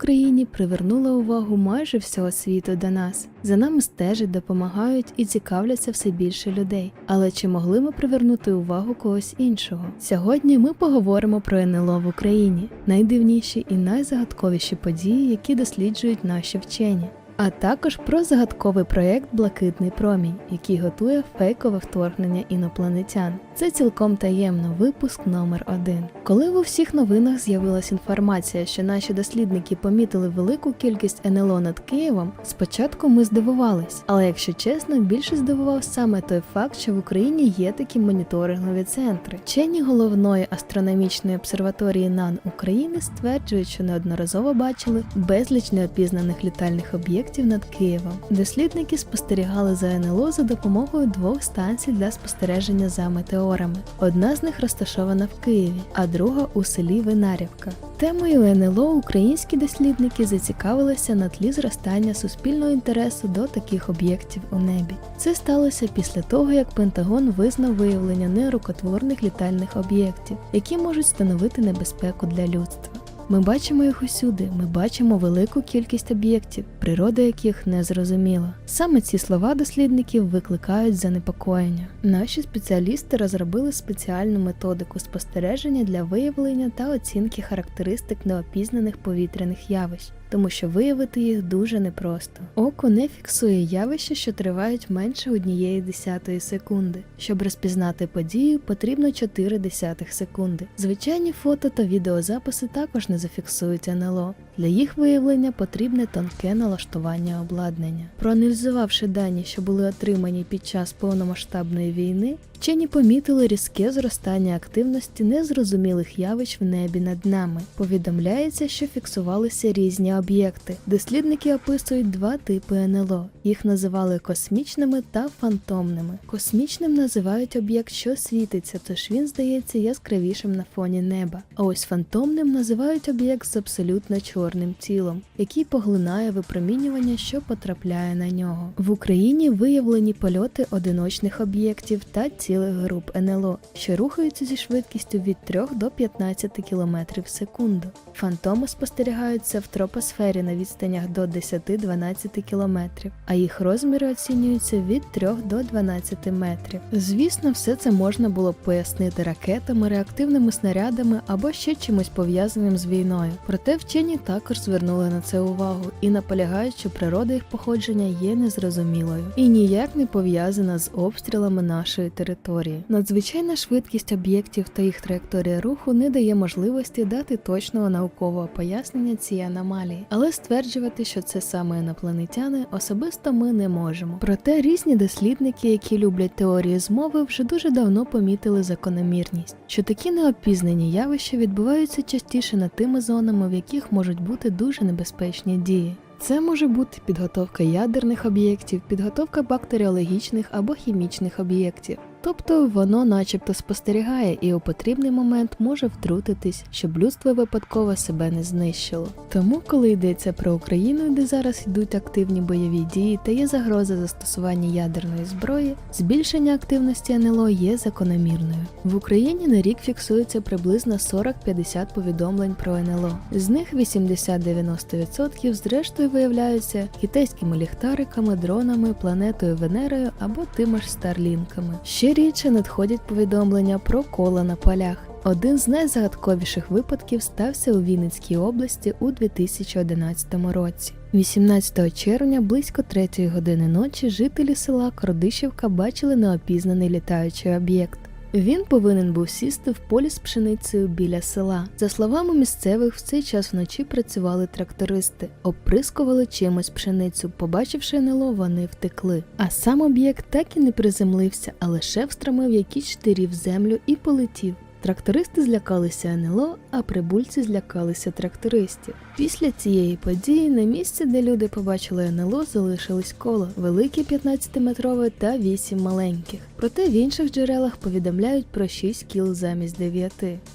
Україні привернула увагу майже всього світу до нас. За нами стежать, допомагають і цікавляться все більше людей. Але чи могли ми привернути увагу когось іншого? Сьогодні ми поговоримо про НЛО в Україні, найдивніші і найзагадковіші події, які досліджують наші вчені. А також про загадковий проєкт Блакитний промінь, який готує фейкове вторгнення інопланетян. Це цілком таємно випуск номер 1 Коли в усіх новинах з'явилася інформація, що наші дослідники помітили велику кількість НЛО над Києвом, спочатку ми здивувались. Але якщо чесно, більше здивував саме той факт, що в Україні є такі моніторингові центри. Вчені головної астрономічної обсерваторії НАН України стверджують, що неодноразово бачили безліч неопізнаних літальних об'єктів над Києвом. Дослідники спостерігали за НЛО за допомогою двох станцій для спостереження за метеорами. Одна з них розташована в Києві, а друга у селі Винарівка. Темою НЛО українські дослідники зацікавилися на тлі зростання суспільного інтересу до таких об'єктів у небі. Це сталося після того, як Пентагон визнав виявлення нерукотворних літальних об'єктів, які можуть становити небезпеку для людства. Ми бачимо їх усюди, ми бачимо велику кількість об'єктів, природа яких не зрозуміла. Саме ці слова дослідників викликають занепокоєння. Наші спеціалісти розробили спеціальну методику спостереження для виявлення та оцінки характеристик неопізнаних повітряних явищ. Тому що виявити їх дуже непросто. Око не фіксує явища, що тривають менше однієї десятої секунди. Щоб розпізнати подію, потрібно 4 десятих секунди. Звичайні фото та відеозаписи також не зафіксують НЛО. Для їх виявлення потрібне тонке налаштування обладнання. Проаналізувавши дані, що були отримані під час повномасштабної війни, вчені помітили різке зростання активності незрозумілих явищ в небі над нами. Повідомляється, що фіксувалися різні об'єкти. Дослідники описують два типи НЛО. Їх називали космічними та фантомними. Космічним називають об'єкт, що світиться, тож він здається яскравішим на фоні неба. А ось фантомним називають об'єкт з абсолютно чорним тілом, який поглинає випромінювання, що потрапляє на нього. В Україні виявлені польоти одиночних об'єктів та цілих груп НЛО, що рухаються зі швидкістю від 3 до 15 км в секунду. Фантоми спостерігаються в тропосфері на відстанях до 10-12 км, а їх розміри оцінюються від 3 до 12 метрів. Звісно, все це можна було б пояснити ракетами, реактивними снарядами або ще чимось пов'язаним з війною. Проте вчені також звернули на це увагу і наполягають, що природа їх походження є незрозумілою і ніяк не пов'язана з обстрілами нашої території. Надзвичайна швидкість об'єктів та їх траєкторія руху не дає можливості дати точного наукового пояснення цій аномалії, але стверджувати, що це саме інопланетяни, особисто ми не можемо. Проте різні дослідники, які люблять теорії змови, вже дуже давно помітили закономірність, що такі неопізнані явища відбуваються частіше над тими зонами, в яких можуть бути дуже небезпечні дії. Це може бути підготовка ядерних об'єктів, підготовка бактеріологічних або хімічних об'єктів. Тобто воно начебто спостерігає і у потрібний момент може втрутитись, щоб людство випадково себе не знищило. Тому, коли йдеться про Україну, де зараз йдуть активні бойові дії та є загроза застосування ядерної зброї, збільшення активності НЛО є закономірною. В Україні на рік фіксується приблизно 40-50 повідомлень про НЛО. З них 80-90% зрештою виявляються китайськими ліхтариками, дронами, планетою Венерою або тими ж старлінками. Ще рідше надходять повідомлення про кола на полях. Один з найзагадковіших випадків стався у Вінницькій області у 2011 році. 18 червня близько 3 години ночі жителі села Кордишівка бачили неопізнаний літаючий об'єкт. Він повинен був сісти в полі з пшеницею біля села. За словами місцевих, в цей час вночі працювали трактористи, оприскували чимось пшеницю. Побачивши НЛО, вони втекли. А сам об'єкт так і не приземлився, а лише встромив якісь штирі в землю і полетів. Трактористи злякалися НЛО, а прибульці злякалися трактористів. Після цієї події на місці, де люди побачили НЛО, залишились коло велике 15-метрове та 8 маленьких. Проте в інших джерелах повідомляють про 6 кіл замість 9.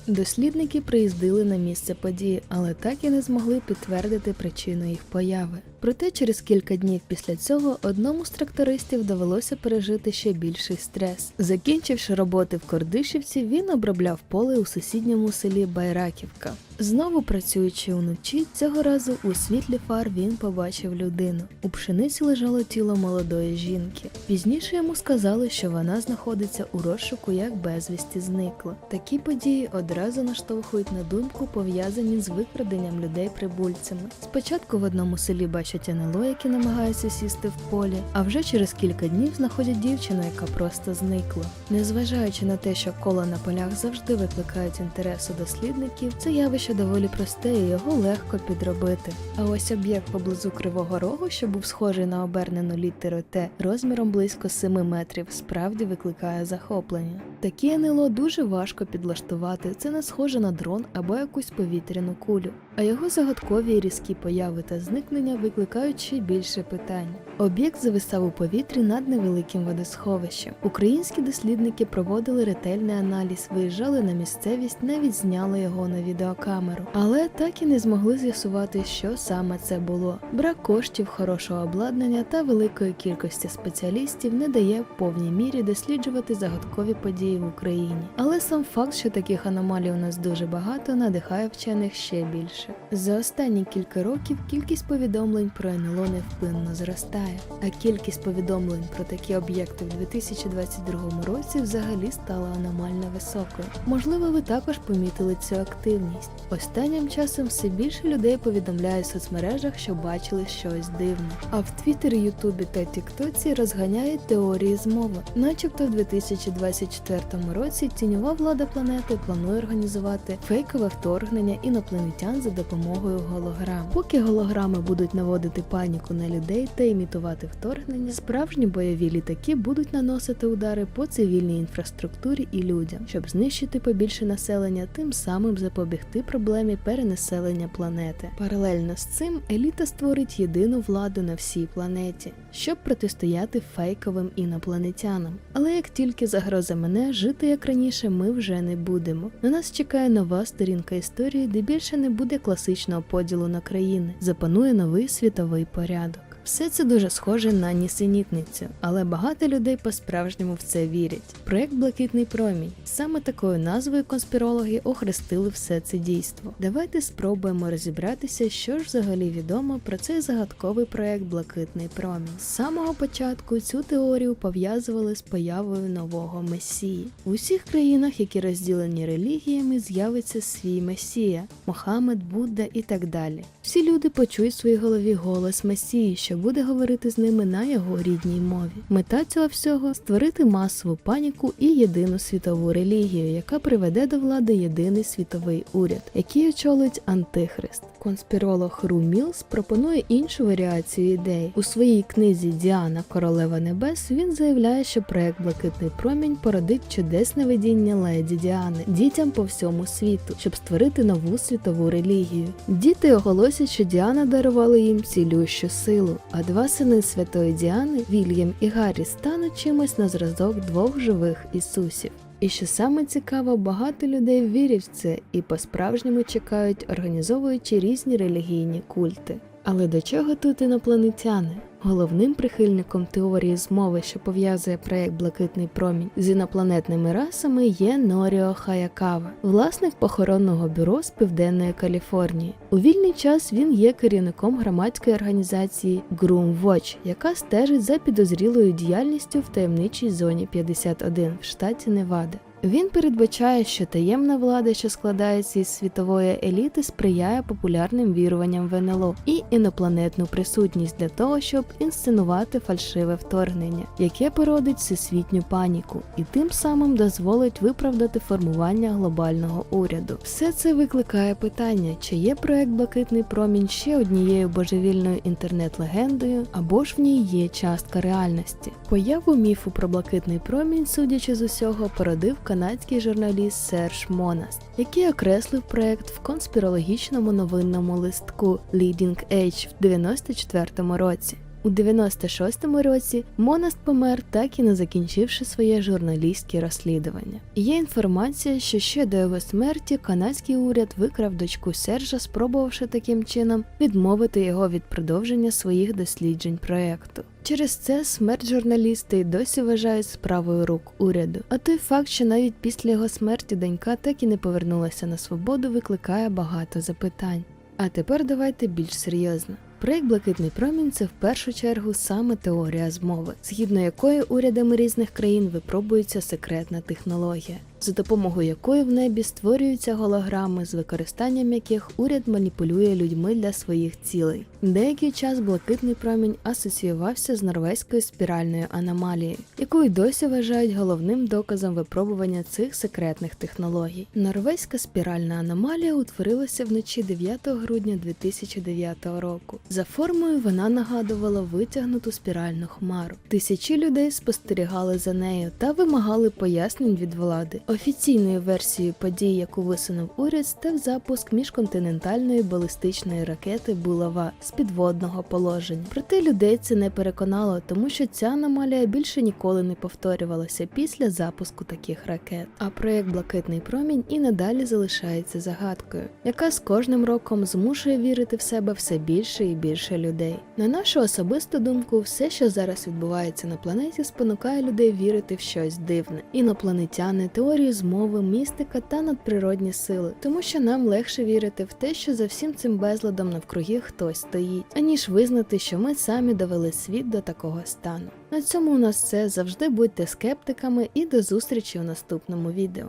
Дослідники приїздили на місце події, але так і не змогли підтвердити причину їх появи. Проте через кілька днів після цього одному з трактористів довелося пережити ще більший стрес. Закінчивши роботи в Кордишівці, він обробляв поле у сусідньому селі Байраківка. Знову працюючи уночі, цього разу у світлі фар він побачив людину. У пшениці лежало тіло молодої жінки. Пізніше йому сказали, що вона знаходиться у розшуку як безвісті зникла. Такі події одразу наштовхують на думку, пов'язані з викраденням людей прибульцями. Спочатку в одному селі бачать НЛО, які намагаються сісти в полі, а вже через кілька днів знаходять дівчину, яка просто зникла. Незважаючи на те, що кола на полях завжди викликають інтерес у дослідників, це явище доволі просте і його легко підробити. А ось об'єкт поблизу Кривого Рогу, що був схожий на обернену літеру Т розміром близько 7 метрів, справді викликає захоплення. Такі НЛО дуже важко підлаштувати. Це не схоже на дрон або якусь повітряну кулю. А його загадкові і різкі появи та зникнення викликають ще більше питань. Об'єкт зависав у повітрі над невеликим водосховищем. Українські дослідники проводили ретельний аналіз, виїжджали на місцевість, навіть зняли його на відеокамеру. Але так і не змогли з'ясувати, що саме це було. Брак коштів, хорошого обладнання та великої кількості спеціалістів не дає в повній мірі досліджувати загадкові події в Україні. Але сам факт, що таких аномалій у нас дуже багато, надихає вчених ще більше. За останні кілька років кількість повідомлень про НЛО невпинно зростає, а кількість повідомлень про такі об'єкти в 2022 році взагалі стала аномально високою. Можливо, ви також помітили цю активність. Останнім часом все більше людей повідомляють в соцмережах, що бачили щось дивне. А в Твіттері, Ютубі та Тіктоці розганяють теорії змови, начебто в 2024 році тіньова влада планети планує організувати фейкове вторгнення інопланетян за допомогою голограм. Поки голограми будуть наводити паніку на людей та імітувати вторгнення, справжні бойові літаки будуть наносити удари по цивільній інфраструктурі і людям, щоб знищити побільше населення, тим самим запобігти проблемі перенаселення планети. Паралельно з цим еліта створить єдину владу на всій планеті, щоб протистояти фейковим інопланетянам. Але як тільки загроза мене, жити як раніше ми вже не будемо. На нас чекає нова сторінка історії, де більше не буде класичного поділу на країни, запанує новий світовий порядок. Все це дуже схоже на нісенітницю, але багато людей по-справжньому в це вірять. Проект Блакитний промінь. Саме такою назвою конспірологи охрестили все це дійство. Давайте спробуємо розібратися, що ж взагалі відомо про цей загадковий проект Блакитний промінь. З самого початку цю теорію пов'язували з появою нового месії. У усіх країнах, які розділені релігіями, з'явиться свій месія Мохамед, Будда і так далі. Всі люди почують в своїй голові голос Месії, що буде говорити з ними на його рідній мові. Мета цього всього створити масову паніку і єдину світову релігію, яка приведе до влади єдиний світовий уряд, який очолить Антихрист. Конспіролог Ру Мілс пропонує іншу варіацію ідей. У своїй книзі Діана Королева Небес він заявляє, що проект Блакитний промінь породить чудесне видіння леді Діани дітям по всьому світу, щоб створити нову світову релігію. Діти оголосять, що Діана дарувала їм цілющу силу, а два сини святої Діани, Вільям і Гаррі, стануть чимось на зразок двох живих Ісусів. І що саме цікаво, багато людей вірять в це і по-справжньому чекають, організовуючи різні релігійні культи. Але до чого тут інопланетяни? Головним прихильником теорії змови, що пов'язує проект Блакитний промінь з інопланетними расами, є Норіо Хаякава, власник похоронного бюро з південної Каліфорнії. У вільний час він є керівником громадської організації Groom Watch, яка стежить за підозрілою діяльністю в таємничій зоні 51 в штаті Невада. Він передбачає, що таємна влада, що складається із світової еліти, сприяє популярним віруванням в НЛО і інопланетну присутність для того, щоб інсценувати фальшиве вторгнення, яке породить всесвітню паніку, і тим самим дозволить виправдати формування глобального уряду. Все це викликає питання, чи є проект Блакитний промінь ще однією божевільною інтернет-легендою, або ж в ній є частка реальності. Появу міфу про блакитний промінь, судячи з усього, породив канадський журналіст Серж Монаст, який окреслив проект в конспірологічному новинному листку Leading Edge в 94-му році. У 96-му році Монаст помер, так і не закінчивши своє журналістське розслідування. Є інформація, що ще до його смерті канадський уряд викрав дочку Сержа, спробувавши таким чином відмовити його від продовження своїх досліджень проекту. Через це смерть журналіста й досі вважають справою рук уряду. А той факт, що навіть після його смерті донька так і не повернулася на свободу, викликає багато запитань. А тепер давайте більш серйозно. Проєкт Блакитний промінь це в першу чергу саме теорія змови, згідно якої урядами різних країн випробується секретна технологія, за допомогою якої в небі створюються голограми, з використанням яких уряд маніпулює людьми для своїх цілей. Деякий час блакитний промінь асоціювався з норвезькою спіральною аномалією, яку й досі вважають головним доказом випробування цих секретних технологій. Норвезька спіральна аномалія утворилася вночі 9 грудня 2009 року. За формою вона нагадувала витягнуту спіральну хмару. Тисячі людей спостерігали за нею та вимагали пояснень від влади. Офіційною версією подій, яку висунув уряд, став запуск міжконтинентальної балістичної ракети Булава з підводного положення. Проте людей це не переконало, тому що ця аномалія більше ніколи не повторювалася після запуску таких ракет. А проект Блакитний промінь і надалі залишається загадкою, яка з кожним роком змушує вірити в себе все більше і більше людей. На нашу особисту думку, все, що зараз відбувається на планеті, спонукає людей вірити в щось дивне. Інопланетяни, теорії змови, містика та надприродні сили, тому що нам легше вірити в те, що за всім цим безладом навкруги хтось стоїть, аніж визнати, що ми самі довели світ до такого стану. На цьому у нас все завжди будьте скептиками і до зустрічі у наступному відео.